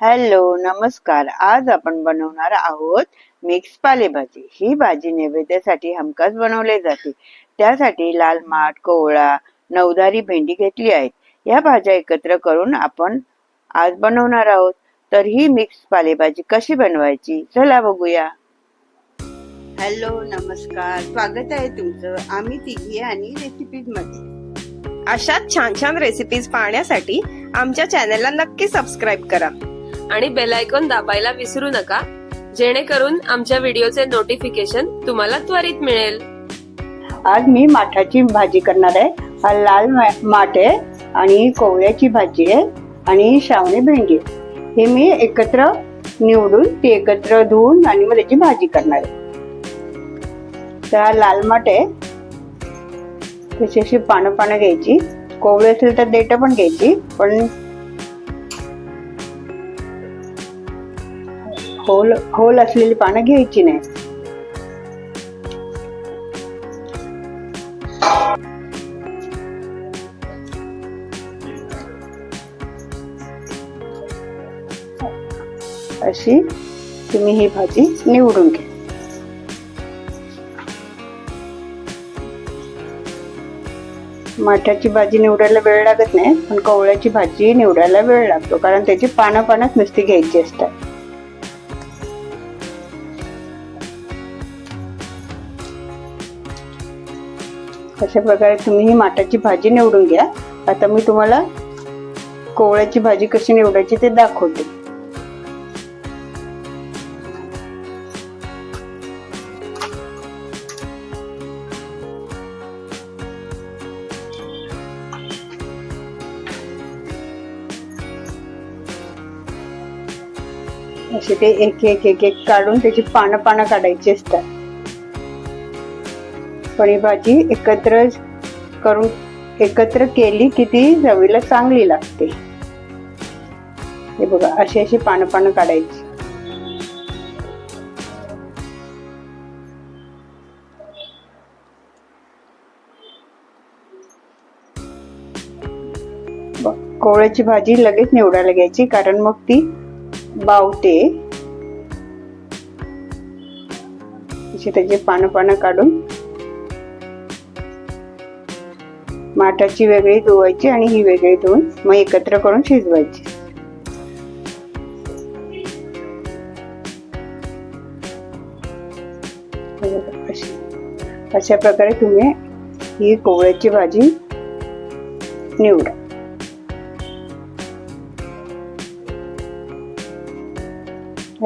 Hello नमस्कार. आज आपण बनवणार आहोत मिक्स पालेभाजी. ही भाजी नैवेद्यासाठी हमखास बनवली जाते. त्यासाठी लाल माठ कोवळा नवधारी भेंडी घेतली आहेत. या भाज्या एकत्र करून आपण आज बनवणार आहोत. तर ही मिक्स पालेभाजी कशी बनवायची? चला बघूया. हॅलो नमस्कार. स्वागत आहे तुमचं. आम्ही तिघी आणि रेसिपीजमध्ये. अशाच छान छान रेसिपीज पाहण्यासाठी आमच्या चॅनलला नक्की सबस्क्राईब करा. आणि बेल आयकॉन दाबायला विसरू नका जेणेकरून आमच्या व्हिडिओचे नोटिफिकेशन तुम्हाला त्वरित मिळेल. आज मी माठाची भाजी करणार आहे. हा लाल माठ आहे आणि कोवळ्याची भाजी आहे आणि श्रावणी भेंडी. आहे हे मी एकत्र निवडून ती एकत्र धुवून आणि मग त्याची भाजी करणार आहे. तर हा लाल माठ आहे. त्याची अशी पानं पानं घ्यायची. कोवळी असेल तर देठं पण घ्यायची पण होल होल असलेली पानं घ्यायची नाही. अशी तुम्ही ही भाजी निवडून घ्या. माठाची भाजी निवडायला वेळ लागत नाही पण कवळ्याची भाजी निवडायला वेळ लागतो कारण त्याची पानं पानच नुसती घ्यायची असतात. अशा प्रकारे तुम्ही ही माठाची भाजी निवडून घ्या. आता मी तुम्हाला कोवळ्याची भाजी कशी निवडायची ते दाखवते. असे ते एक एक एक एक काढून त्याची पानं पानं काढायची असतात. पण ही भाजी एकत्र करून एकत्र केली की ती चवीला चांगली लागते. हे बघा अशी अशी पानं पानं काढायची. कोवळ्याची भाजी लगेच निवडायला घ्यायची कारण मग ती बावते. त्याची पानं पानं काढून माठाची वेगळी धुवायची आणि ही वेगळी धुवून मग एकत्र करून शिजवायची. अशा प्रकारे तुम्ही ही कोवळ्याची भाजी निवडा.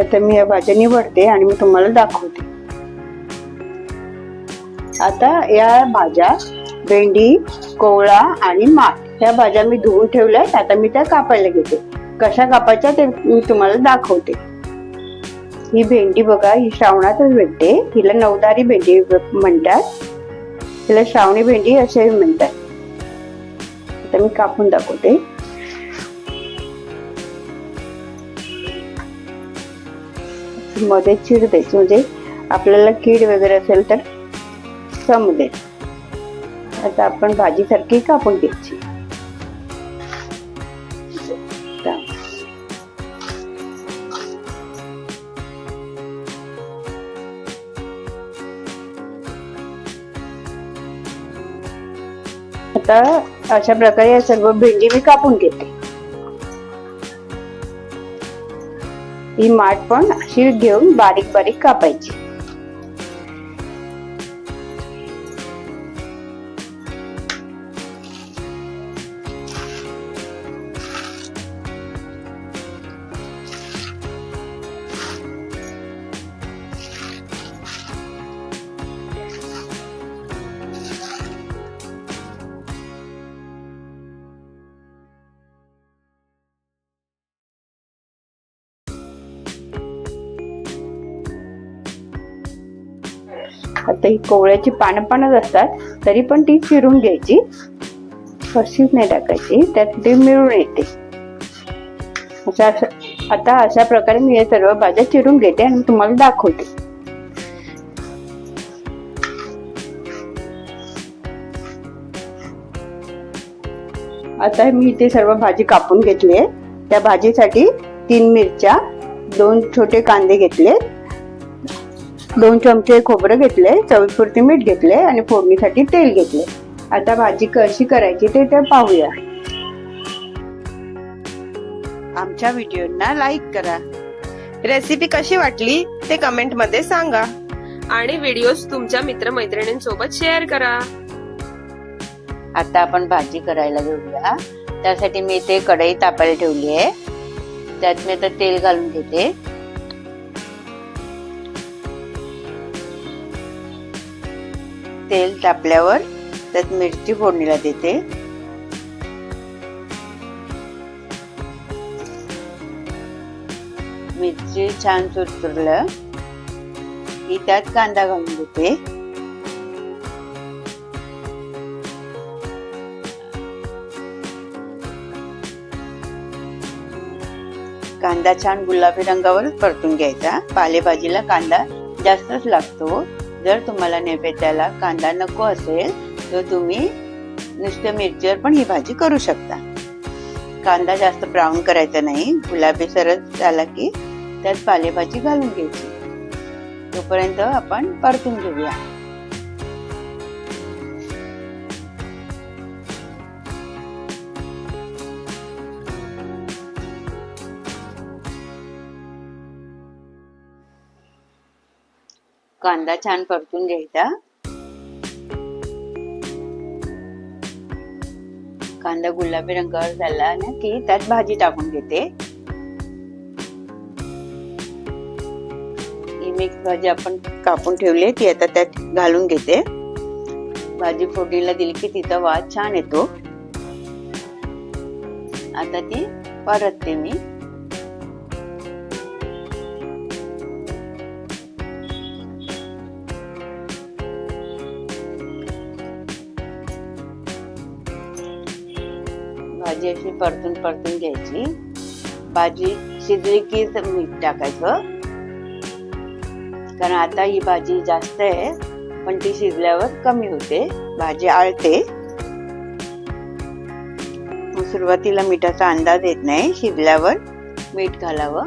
आता मी या भाज्या निवडते आणि मी तुम्हाला दाखवते. आता या भाज्या भेंडी कोवळा आणि माठ. ह्या भाज्या मी धुवून ठेवल्यात आता मी त्या कापायला घेते. कशा कापायच्या ते मी तुम्हाला दाखवते. ही भेंडी बघा ही श्रावणातच भेटते. हिला नवदारी भेंडी म्हणतात. हिला श्रावणी भेंडी असेही म्हणतात. आता मी कापून दाखवते. मध्ये चीड द्यायची म्हणजे आपल्याला कीड वगैरे असेल तर समजेल. आता आपण भाजीसारखी कापून घ्यायची आता अशा प्रकारे या सर्व भेंडी मी कापून घेते. ही माठ पण अशी घेऊन बारीक बारीक कापायची. आता ही कोवळ्याची पानं पानच असतात तरी पण ती चिरून घ्यायची. फरशीच नाही टाकायची त्यात ती मिळून येते. अशा आता अशा प्रकारे मी हे सर्व भाज्या चिरून घेते आणि तुम्हाला दाखवते. आता मी इथे सर्व भाजी कापून घेतली आहे. त्या भाजीसाठी तीन मिरच्या दोन छोटे कांदे घेतले. दोन चमचे खोबरं घेतले चवीपुरती मीठ घेतले आणि फोडणीसाठी तेल घेतले. आता भाजी कशी करायची ते तर पाहूया. आमच्या व्हिडिओना लाईक करा. रेसिपी कशी वाटली ते कमेंटमध्ये सांगा. आणि व्हिडिओज तुमच्या मित्रमैत्रिणींसोबत शेअर करा. आता आपण भाजी करायला घेऊया त्यासाठी मी ते कढई तापायला ठेवली आहे. त्यात मी आता तेल घालून घेते. तेल तापल्यावर त्यात मिरची फोडणीला देते. मिरची छान चुरचुरलं की त्यात कांदा घालून देते. कांदा छान गुलाबी रंगावरच परतून घ्यायचा. पालेभाजीला कांदा जास्तच लागतो. जर तुम्हाला नैवेद्याला कांदा नको असेल तर तुम्ही नुसत्या मिरचीवर पण ही भाजी करू शकता. कांदा जास्त ब्राऊन करायचा नाही. गुलाबी सरस झाला की त्यात पालेभाजी घालून घ्यायची. तोपर्यंत आपण परतून घेऊया. कांदा छान परतून घ्यायचा. कांदा गुलाबी रंगावर झाला ना की त्यात भाजी टाकून घेते. ही मिक्स भाजी आपण कापून ठेवली ती आता त्यात घालून घेते. भाजी फोडणीला दिली की तिचा वास छान येतो. आता ती परतते मी. भाजी अशी परतून परतून घ्यायची. भाजी शिजली की मीठ टाकायचं. कारण आता ही भाजी जास्त आहे पण ती शिजल्यावर कमी होते. भाजी आळते. सुरुवातीला मिठाचा अंदाज येत नाही शिजल्यावर मीठ घालावं.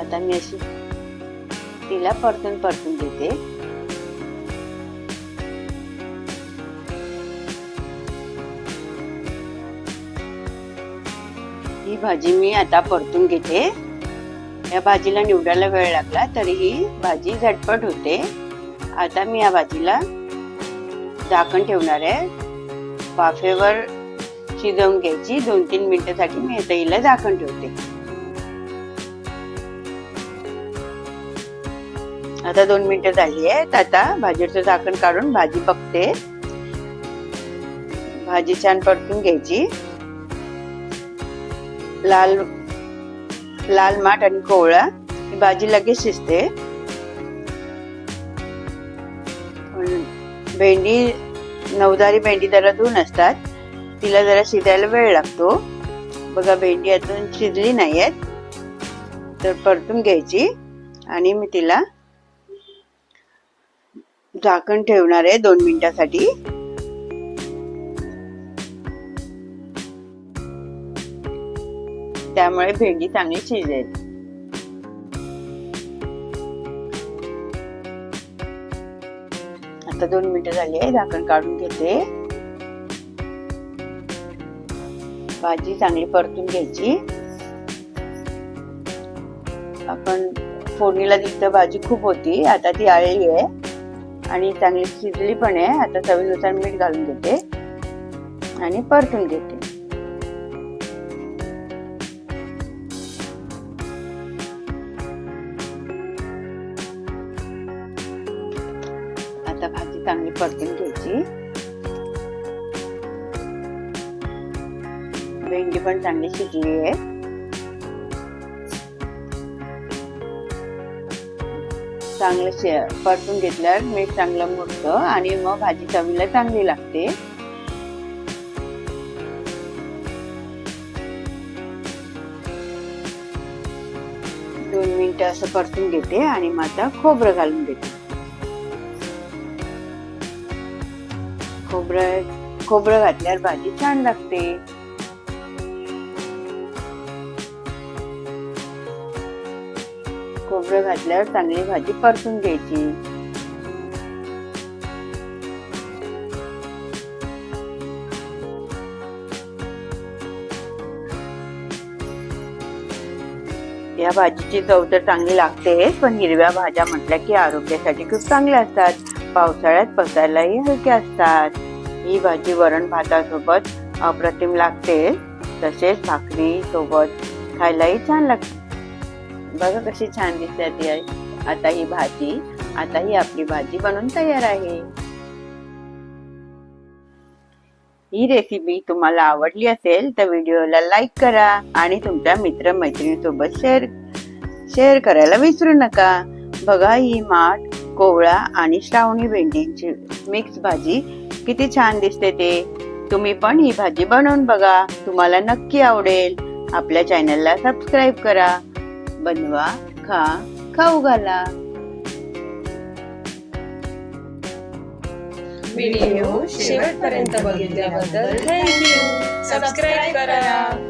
आता मी अशी तिला परतून परतून घेते ही भाजी मी आता परतून घेते. या भाजीला निवडायला वेळ लागला तरीही भाजी झटपट होते. आता मी या भाजीला झाकण ठेवणार आहे. वाफेवर शिजवून घ्यायची दोन तीन मिनिटासाठी मी आता हिला झाकण ठेवते. आता दोन मिनिटं झाली आहेत आता भाजीचं झाकण काढून भाजी बघते. भाजी छान परतून घ्यायची. लाल लाल माठ आणि कोवळा ही भाजी लगेच शिजते. भेंडी नवदारी भेंडी जरा धुवून असतात. तिला जरा शिजायला वेळ लागतो. बघा भेंडी अजून शिजली नाही आहेत तर परतून घ्यायची. आणि मी तिला झाकण ठेवणार आहे दोन मिनिटासाठी. त्यामुळे भेंडी चांगली शिजेल. आता दोन मिनिटं झाली आहे झाकण काढून घेते. भाजी चांगली परतून घ्यायची. आपण फोडणीला दिली भाजी खूप होती आता ती आळली आहे. आणि चांगली शिजली पण आहे आता चवीनुसार मीठ घालून घेते. आणि परतून घेते. परतून घ्यायची. भेंडी पण चांगली शिजली आहे. चांगलं शे- परतून घेतल्यावर मीठ चांगलं मुरतं आणि मग भाजी चवीला चांगली लागते. दोन मिनिटं असं परतून घेते आणि मग आता खोबरं घालून देते. खोबरं खोबरं घातल्यावर भाजी छान लागते. खोबरं घातल्यावर चांगली भाजी परतून घ्यायची. या भाजीची चव तर चांगली लागते पण हिरव्या भाज्या म्हटल्या की आरोग्यासाठी खूप चांगल्या असतात. पावसाळ्यात पचायलाही हलक्या असतात. ही भाजी वरण भातासोबत अप्रतिम लागते. तसेच भाकरी सोबत खायलाही छान लागते. बघा कशी छान दिसते ती आता ही भाजी आता ही आपली भाजी बनून तयार आहे. ही रेसिपी तुम्हाला आवडली असेल तर व्हिडिओला लाईक करा आणि तुमच्या मित्र मैत्रिणीसोबत शेअर शेअर करायला विसरू नका. बघा ही माठ कोवळा आणि श्रावणी भेंडीची मिक्स भाजी. किती छान दिसते ते. तुम्ही पण ही भाजी बनवून बघा. तुम्हाला नक्की आवडेल. आपल्या चॅनलला सबस्क्राईब करा. बनवा खा खाऊ घाला. व्हिडिओ शेवटपर्यंत बघितल्याबद्दल थँक्यू सबस्क्राईब करा.